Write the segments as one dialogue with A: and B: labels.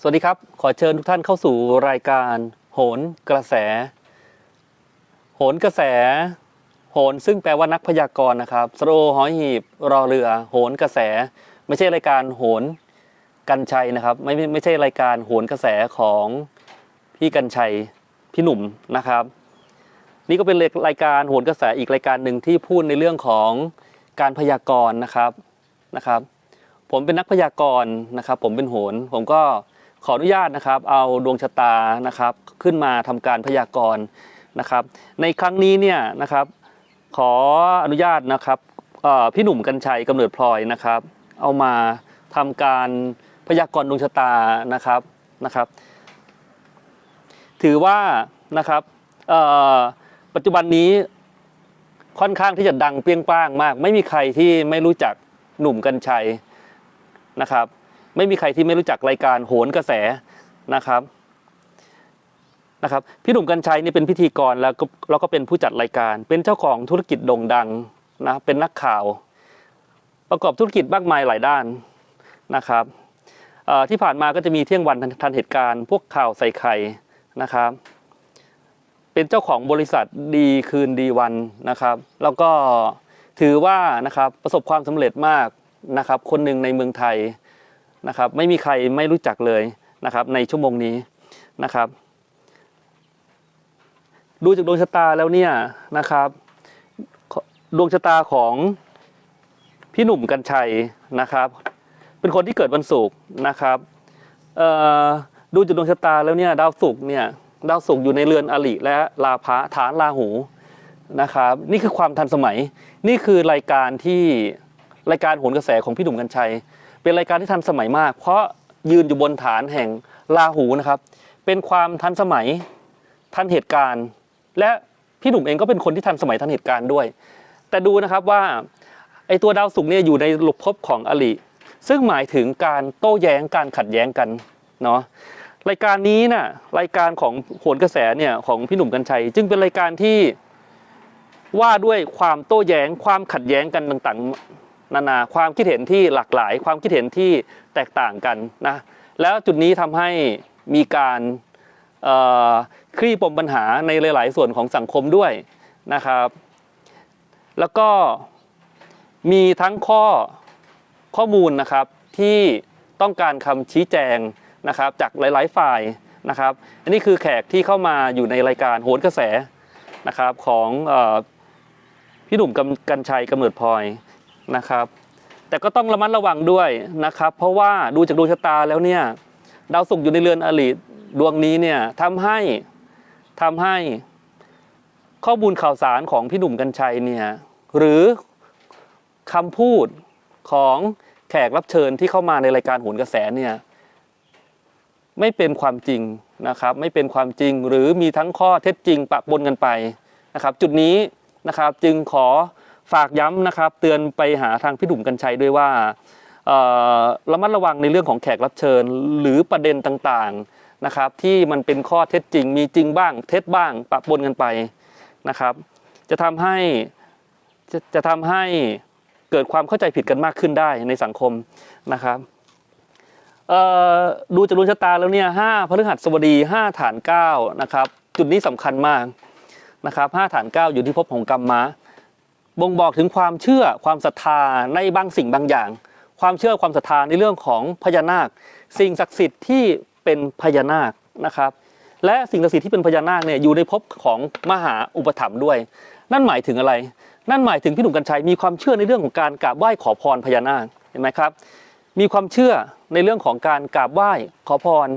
A: สวัสดีครับ ขอเชิญทุกท่านเข้าสู่รายการ โหนกระแส โหนกระแส โหนซึ่งแปลว่านักพยากรณ์นะครับสโรหอยหีบรอเรือ โหนกระแส ไม่ใช่รายการโหนกันชัยนะครับไม่ไม่ไม่ใช่รายการโหนกระแสของพี่กันชัยพี่หนุ่มนะครับ นี่ก็เป็นรายการโหนกระแสอีกรายการหนึ่งที่พูดในเรื่องของการพยากรณ์นะครับนะครับ ผมเป็นนักพยากรณ์นะครับ ผมเป็นโหนผมก็ ขออนุญาตนะครับ เอาดวงชะตานะครับขึ้นมาทำการพยากรณ์นะครับ ในครั้งนี้เนี่ยนะครับ ขออนุญาตนะครับพี่หนุ่มกัญชัยกำเนิดพลอยนะครับ เอามาทำการพยากรณ์ดวงชะตานะครับนะครับ ถือว่านะครับปัจจุบันนี้ค่อนข้างที่จะดังเปรี้ยงป้างมาก ไม่มีใครที่ไม่รู้จักหนุ่มกัญชัยนะครับ ไม่มีใครที่ไม่รู้จักรายการโหนกระแสนะครับนะครับพี่หนุ่มกัญชัยนี่เป็นพิธีกรแล้วก็แล้วก็เป็นผู้จัดรายการ เป็นเจ้าของธุรกิจโด่งดังนะเป็นนักข่าว ประกอบธุรกิจมากมายหลายด้านนะครับที่ผ่านมาก็จะมีเที่ยงวันทันทันเหตุการณ์พวกข่าวใส่ไข่นะครับเป็นเจ้าของบริษัทดีคืนดีวันนะครับ แล้วก็ถือว่านะครับประสบความสำเร็จมากนะครับ คนหนึ่งในเมืองไทย นะครับไม่มีใครไม่รู้จักเลยนะครับในชั่วโมงนี้นะครับดูจากดวงชะตาแล้วเนี่ยนะครับดวงชะตาของพี่หนุ่มกัญชัยนะครับ เป็นคนที่เกิดวันศุกร์นะครับดูจากดวงชะตาแล้วเนี่ยดาวศุกร์เนี่ยดาวศุกร์อยู่ในเรือนอริและลาภะฐานราหูนะครับ นี่คือความทันสมัยนี่คือรายการที่รายการโหนกระแสของพี่หนุ่มกัญชัย เป็นรายการที่ทันสมัยมาก เพราะยืนอยู่บนฐานแห่งราหูนะครับ เป็นความทันสมัยทันเหตุการณ์ และพี่หนุ่มเองก็เป็นคนที่ทันสมัยทันเหตุการณ์ด้วย แต่ดูนะครับว่าไอตัวดาวศุกร์เนี่ยอยู่ในหลบภพของอลิซึ่งหมายถึงการโต้แย้งการขัดแย้งกันเนาะรายการนี้น่ะรายการของโหนกระแสเนี่ยของพี่หนุ่มกัญชัย จึงเป็นรายการที่ว่าด้วยความโต้แย้งความขัดแย้งกันต่างๆ นานาความคิดเห็นที่หลากหลาย ความคิดเห็นที่แตกต่างกันนะแล้วจุดนี้ทำให้มีการคลี่ปมปัญหาในหลาย ๆ ส่วนของสังคมด้วยนะครับ แล้วก็มีทั้งข้อข้อมูลนะครับที่ต้องการคำชี้แจงนะครับจากหลาย ๆ ฝ่ายนะครับ อันนี้คือแขกที่เข้ามาอยู่ในรายการโหนกระแสนะครับของอพี่หนุ่มกำกัญชัยกำเนิดพลอย นะครับ แต่ก็ต้องระมัดระวังด้วยนะครับ เพราะว่าดูจากดวงชะตาแล้วเนี่ยดาวศุกร์อยู่ในเรือนอริดวงนี้เนี่ยทำให้ทำให้ข้อมูลข่าวสารของพี่หนุ่มกัญชัยเนี่ยหรือคำพูดของแขกรับเชิญที่เข้ามาในรายการโหนกระแสเนี่ยไม่เป็นความจริงนะครับ ไม่เป็นความจริงหรือมีทั้งข้อเท็จจริงปะปนกันไปนะครับ จุดนี้นะครับจึงขอ ฝากย้ำนะครับ เตือนไปหาทางพี่ดุ่มกัญชัยด้วยว่าระมัดระวังในเรื่องของแขกรับเชิญ หรือประเด็นต่างๆนะครับที่มันเป็นข้อเท็จจริง มีจริงบ้าง เท็จบ้างปะปนกันไปนะครับ จะทำให้จะจะทำให้เกิดความเข้าใจผิดกันมากขึ้นได้ในสังคมนะครับดูจากดวงชะตาแล้วเนี่ยห้าพฤหัสบดีห้าฐานเก้านะครับจุดนี้สำคัญมากนะครับห้าฐานเก้าอยู่ที่ภพของกรรมะ บ่งบอกถึงความเชื่อความศรัทธาในบางสิ่งบางอย่าง ความเชื่อความศรัทธาในเรื่องของพญานาค สิ่งศักดิ์สิทธิ์ที่เป็นพญานาคนะครับ และสิ่งศักดิ์สิทธิ์ที่เป็นพญานาคเนี่ยอยู่ในภพของมหาอุปถัมภ์ด้วย นั่นหมายถึงอะไร นั่นหมายถึงพี่หนุ่มกัญชัยมีความเชื่อในเรื่องของการกราบไหว้ขอพรพญานาคเห็นไหมครับ มีความเชื่อในเรื่องของการกราบไหว้ขอพร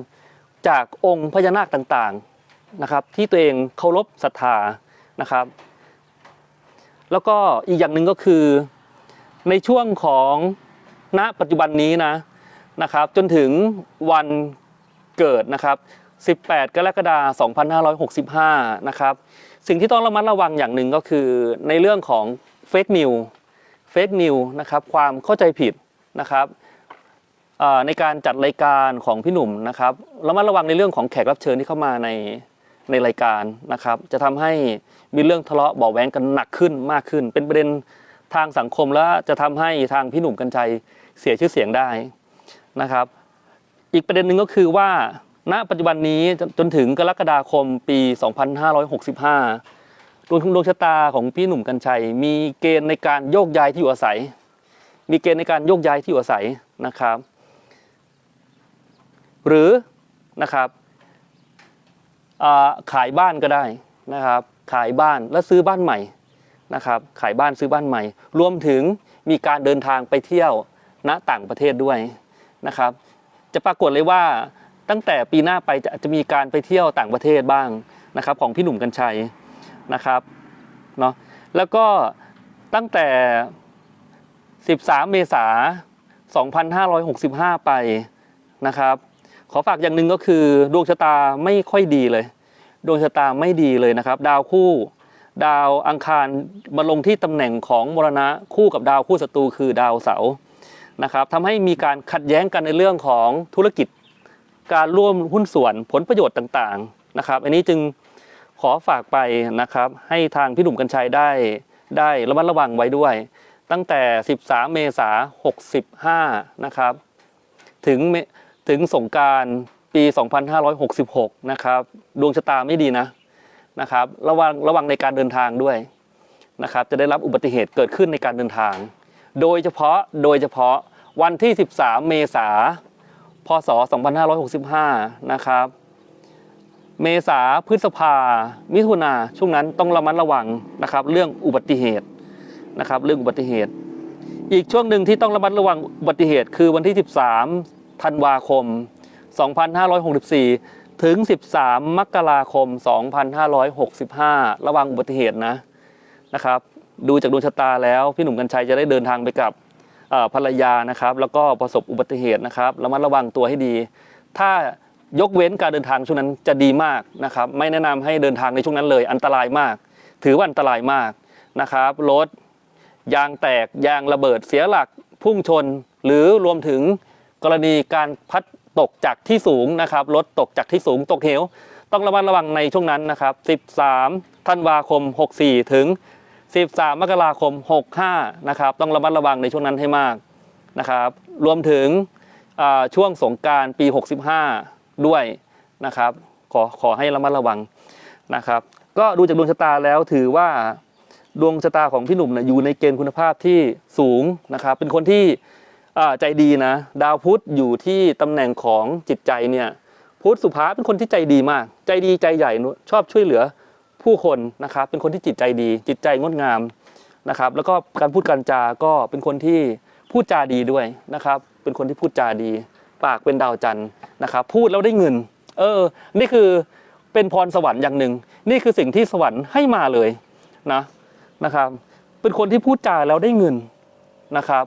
A: จากองค์พญานาคต่างๆนะครับ ที่ตัวเองเคารพศรัทธานะครับ แล้วก็อีกอย่างหนึ่งก็คือในช่วงของณปัจจุบันนี้นะนะครับ จนถึงวันเกิดนะครับ 18 กรกฎาคม 2565 นะครับ สิ่งที่ต้องระมัดระวังอย่างหนึ่งก็คือในเรื่องของเฟกนิวเฟกนิวนะครับความเข้าใจผิดนะครับในการจัดรายการของพี่หนุ่มนะครับระมัดระวังในเรื่องของแขกรับเชิญที่เข้ามาใน ในรายการนะครับ จะทำให้มีเรื่องทะเลาะเบาะแว้งกันหนักขึ้นมากขึ้น เป็นประเด็นทางสังคมแล้วจะทำให้ทางพี่หนุ่มกัญชัยเสียชื่อเสียงได้นะครับ อีกประเด็นหนึ่งก็คือว่า ณปัจจุบันนี้จนถึงกรกฎาคมปี 2565ดวงดวงชะตาของพี่หนุ่มกัญชัย มีเกณฑ์ในการโยกย้ายที่อยู่อาศัย มีเกณฑ์ในการโยกย้ายที่อยู่อาศัยนะครับ หรือนะครับ ขายบ้านก็ได้นะครับขายบ้านแล้วซื้อบ้านใหม่นะครับขายบ้านซื้อบ้านใหม่ รวมถึงมีการเดินทางไปเที่ยวณต่างประเทศด้วยนะครับ จะปรากฏเลยว่าตั้งแต่ปีหน้าไปจะจะมีการไปเที่ยวต่างประเทศบ้างนะครับ ของพี่หนุ่มกัญชัยนะครับเนาะแล้วก็ตั้งแต่ 13 เมษา2565 ไปนะครับ ขอฝากอย่างหนึ่งก็คือดวงชะตาไม่ค่อยดีเลย ดวงชะตาไม่ดีเลยนะครับ ดาวคู่ ดาวอังคารมาลงที่ตำแหน่งของมรณะคู่กับดาวคู่ศัตรูคือดาวเสาร์นะครับทำให้มีการขัดแย้งกันในเรื่องของธุรกิจ การร่วมหุ้นส่วนผลประโยชน์ต่างๆนะครับ อันนี้จึงขอฝากไปนะครับ ให้ทางพี่หนุ่มกัญชัยได้ได้ระมัดระวังไว้ด้วย ตั้งแต่ 13 เมษายน65 นะครับ ถึงเม ถึงสงการปี 2566 นะครับ ดวงชะตาไม่ดีนะนะครับ ระวังระวังในการเดินทางด้วยนะครับ จะได้รับอุบัติเหตุเกิดขึ้นในการเดินทาง โดยเฉพาะโดยเฉพาะวันที่ 13 เมษาพศ 2565 นะครับ เมษาพฤษภา มิถุนาช่วงนั้นต้องระมัดระวังนะครับ เรื่องอุบัติเหตุนะครับ เรื่องอุบัติเหตุ อีกช่วงหนึ่งที่ต้องระมัดระวังอุบัติเหตุ คือวันที่ 13 ธันวาคม 2564 ถึง 13 มกราคม 2565 ระวังอุบัติเหตุนะนะครับ ดูจากดวงชะตาแล้วพี่หนุ่มกัญชัยจะได้เดินทางไปกับภรรยานะครับ แล้วก็ประสบอุบัติเหตุนะครับระมัดระวังตัวให้ดี ถ้ายกเว้นการเดินทางช่วงนั้นจะดีมากนะครับ ไม่แนะนำให้เดินทางในช่วงนั้นเลย อันตรายมาก ถือว่าอันตรายมากนะครับรถยางแตกยางระเบิดเสียหลักพุ่งชน หรือรวมถึง กรณีการพัดตกจากที่สูงนะครับรถตกจากที่สูงตกเหว ต้องระมัดระวังในช่วงนั้นนะครับ 13 ธันวาคม 64 ถึง 13 มกราคม 65 นะครับ ต้องระมัดระวังในช่วงนั้นให้มากนะครับ รวมถึงช่วงสงการปี 65 ด้วยนะครับ ขอขอให้ระมัดระวังนะครับ ก็ดูจากดวงชะตาแล้วถือว่าดวงชะตาของพี่หนุ่มนะอยู่ในเกณฑ์คุณภาพที่สูงนะครับ เป็นคนที่ ใจดีนะ ดาวพุธอยู่ที่ตำแหน่งของจิตใจเนี่ยพุธสุภาเป็นคนที่ใจดีมาก ใจดีใจใหญ่ชอบช่วยเหลือผู้คนนะครับ เป็นคนที่จิตใจดี จิตใจงดงามนะครับ แล้วก็การพูดการจาก็เป็นคนที่พูดจาดีด้วยนะครับ เป็นคนที่พูดจาดี ปากเป็นดาวจันทร์นะครับ พูดแล้วได้เงิน เออ นี่คือเป็นพรสวรรค์อย่างหนึ่ง นี่คือสิ่งที่สวรรค์ให้มาเลยนะนะครับ เป็นคนที่พูดจาแล้วได้เงินนะครับ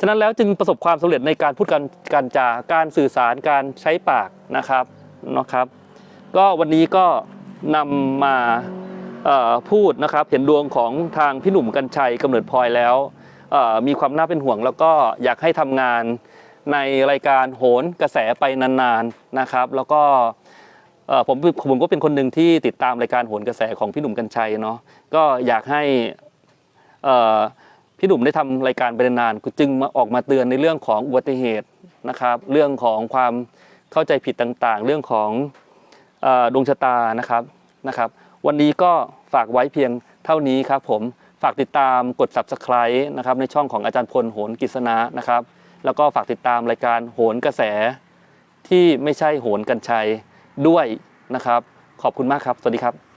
A: ฉะนั้นแล้วจึงประสบความสำเร็จในการพูดการการจาการสื่อสารการใช้ปากนะครับนะครับ ก็วันนี้ก็นำมาพูดนะครับเห็นดวงของทางพี่หนุ่มกัญชัยกำเนิดพลอยแล้วมีความน่าเป็นห่วง แล้วก็อยากให้ทำงานในรายการโหนกระแสไปนานๆนะครับ แล้วก็ผมผมก็เป็นคนหนึ่งที่ติดตามรายการโหนกระแสของพี่หนุ่มกัญชัยเนาะก็อยากให้อ่อ พี่หนุ่มได้ทำรายการไปนานจึงมาออกมาเตือนในเรื่องของอุบัติเหตุนะครับ เรื่องของความเข้าใจผิดต่างๆ เรื่องของดวงชะตานะครับนะครับ วันนี้ก็ฝากไว้เพียงเท่านี้ครับผมฝากติดตามกด subscribe นะครับในช่องของอาจารย์พลโหนกิษณะนะครับ แล้วก็ฝากติดตามรายการโหนกระแส ที่ไม่ใช่โหนกัญชัยด้วยนะครับ ขอบคุณมากครับ สวัสดีครับ